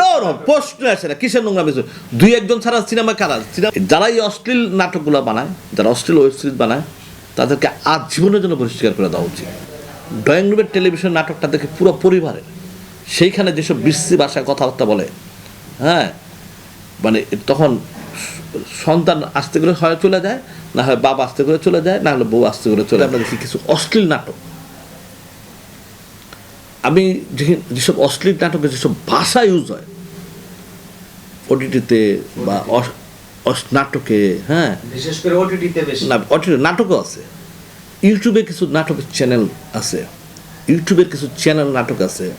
No, no, প্রশ্ন আসে না কিসের নোংরা বেশি দুই একজন ছাড়া সিনেমা কারা? যারা এই অশ্লীল নাটকগুলো বানায় যারা অশ্লীল ওয়েব সিরিজ বানায় তাদেরকে আজ জীবনের জন্য পরিষ্কার করে দেওয়া উচিত। ড্রয়িং রুমের টেলিভিশন নাটকটা দেখে পুরো পরিবারের সেইখানে যেসব বিশ্রী ভাষায় কথাবার্তা বলে হ্যাঁ মানে তখন সন্তান আসতে করে হয় চলে যায় না হয় বাবা আসতে করে চলে যায় না হলে বউ আসতে করে চলে যায়। আমরা দেখি কিছু অশ্লীল নাটক। আমি যেসব অশ্লীল নাটকে যেসব ভাষা ইউজ হয় ওটিটিতে বা নাটকে হ্যাঁ। বিশেষ করে ওটিটিতে বেশি। না নাটকও আছে। ইউটিউবে কিছু নাটকের চ্যানেল আছে। ইউটিউবের কিছু চ্যানেল নাটক আছে।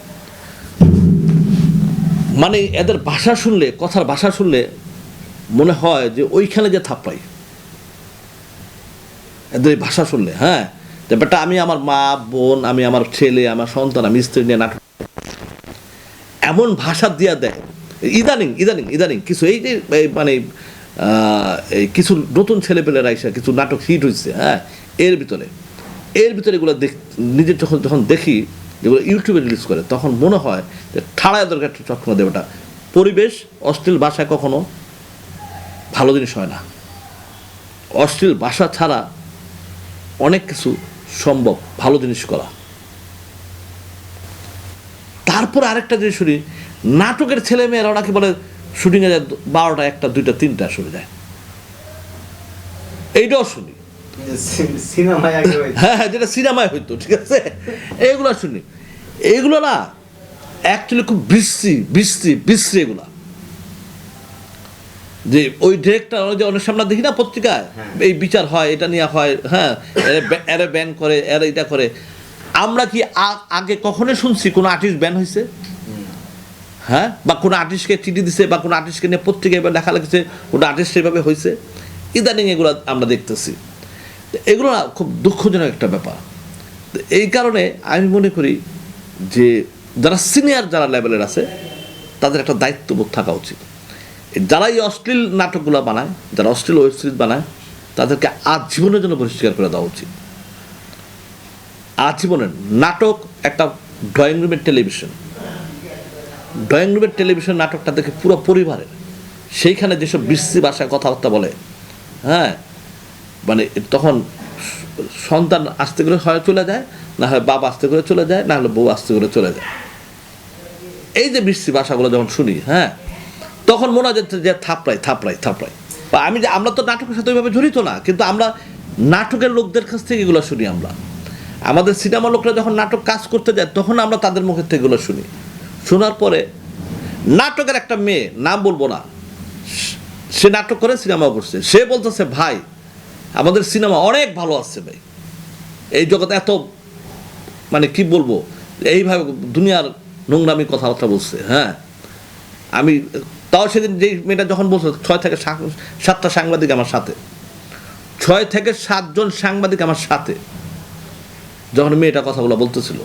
মানে এদের ভাষা শুনলে কথার ভাষা শুনলে মনে হয় যে ওইখানে যে থাপ্পাই। এদের ভাষা শুনলে হ্যাঁ। ব্যাপারটা আমি আমার মা, বোন, আমি আমার ছেলে, আমার সন্তান, আমি স্ত্রী নিয়ে নাটক এমন ভাষা দিয়া দেয়। ইদানিং ইদানিং ইদানিং কিছু এই যে মানে এই কিছু নতুন ছেলেপেলেরা এসে কিছু নাটক হিট হয়েছে হ্যাঁ এর ভিতরে। এর ভিতরে এগুলো দেখ নিজের যখন যখন দেখি, যেগুলো ইউটিউবে রিলিজ করে, তখন মনে হয় যে ঠাড়ায় দরকার একটা চক্ষমা দেবটা পরিবেশ, অশ্লীল ভাষায় কখনো ভালো জিনিস হয় না। অশ্লীল ভাষা ছাড়া অনেক কিছু সম্ভব ভালো জিনিস করা। তারপর আরেকটা জিনিস শুনি নাটকের ছেলে মেয়েরা ওনাকে বলে শুটিংয়ে যায় বারোটা একটা দুইটা তিনটা শুনে যায়। এইটাও শুনি। সিনেমায় হ্যাঁ হ্যাঁ যেটা সিনেমায় হইতো ঠিক আছে? এইগুলো শুনি। এইগুলো না অ্যাকচুয়ালি খুব বিশ্রী বিশ্রী বিশ্রী এগুলা। যে ওই ডিরেক্টর যে অনেক সামনে দেখি না পত্রিকায়? হ্যাঁ। এই বিচার হয় এটা নিয়ে হয় হ্যাঁ এরা ব্য- ব্যান করে এরা এটা করে। আমরা কি আগে কখনো শুনছি কোনো আর্টিস্ট ব্যান হয়েছে হ্যাঁ? বা কোনো আর্টিস্টকে চিঠি দিছে বা কোনো আর্টিস্টকে নিয়ে পত্রিকায় লেখা লিখেছে কোনো আর্টিস্ট সেভাবে হয়েছে ইদানিং এগুলো আমরা দেখতেছি। এগুলো না খুব দুঃখজনক একটা ব্যাপার। তো এই কারণে আমি মনে করি যে যারা সিনিয়র যারা লেভেলের আছে তাদের একটা দায়িত্ববোধ থাকা উচিত। যারা এই অশ্লীল নাটকগুলো বানায়, যারা অশ্লীল ওয়েব সিরিজ বানায়, তাদেরকে আজীবনের জন্য পরিষ্কার করে দেওয়া উচিত। আজীবনের নাটক একটা ড্রয়িং রুমের টেলিভিশন ড্রয়িং রুমের টেলিভিশন নাটকটা দেখে পুরো পরিবারের, সেইখানে যেসব বিশ্রী ভাষায় কথাবার্তা বলে হ্যাঁ মানে তখন সন্তান আসতে করে হয় চলে যায়, না হয় বাবা আসতে করে চলে যায়, না হলে বউ আসতে করে চলে যায়। এই যে বিশ্রী ভাষাগুলো যখন শুনি হ্যাঁ তখন মনে হয় যে- থাপড়াই থাপড়াই থাপড়াই বা আমি আমরা তো নাটকের সাথে ওইভাবে জড়িত না, কিন্তু আমরা নাটকের লোকদের কাছ থেকে এগুলো শুনি আমরা। আমাদের সিনেমা লোকরা যখন নাটক কাজ করতে যায়, তখন আমরা তাদের মুখের থেকে এগুলো শুনি। শোনার পরে নাটকের একটা মেয়ে, নাম বলব না, সে নাটক করে সিনেমা করছে। সে বলতেছে, ভাই, আমাদের সিনেমা অনেক ভালো আসছে ভাই। এই জগতে এত মানে কি বলব, এইভাবে দুনিয়ার নোংরামি কথাবার্তা বলছে হ্যাঁ। আমি তাও সেদিন যেই মেয়েটা যখন বলছে ছয় থেকে সাত- সাতটা সাংবাদিক আমার সাথে। ছয় থেকে সাতজন সাংবাদিক আমার সাথে। যখন মেয়েটা কথাগুলো বলতেছিল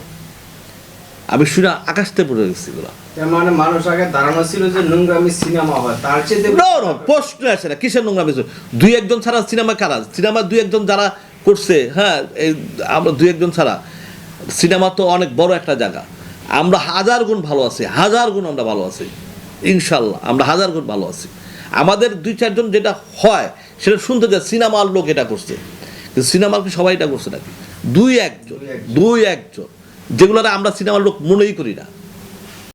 আমি শুনে আকাশতে পড়ে গেছি এগুলো। মানে মানুষ আগে ধারণা ছিল যে নোংরামি সিনেমা হয় তার চেয়ে No, no, প্রশ্ন আসে না কিসের নোংরা দুই একজন ছাড়া সিনেমা কারা? সিনেমা দুই একজন যারা করছে হ্যাঁ এই আমরা দুই একজন ছাড়া। সিনেমা তো অনেক বড় একটা জায়গা। আমরা হাজার গুণ ভালো আছি হাজার গুণ আমরা ভালো আছি। ইনশাল্লাহ আমরা হাজার গুণ ভালো আছি। আমাদের দুই চারজন যেটা হয় সেটা শুনতে যায় সিনেমার লোক এটা করছে। কিন্তু সিনেমার কি সবাই এটা করছে নাকি? দুই একজন দুই একজন। দুই একজন। যেগুলো আমরা সিনেমার লোক মনেই করি না।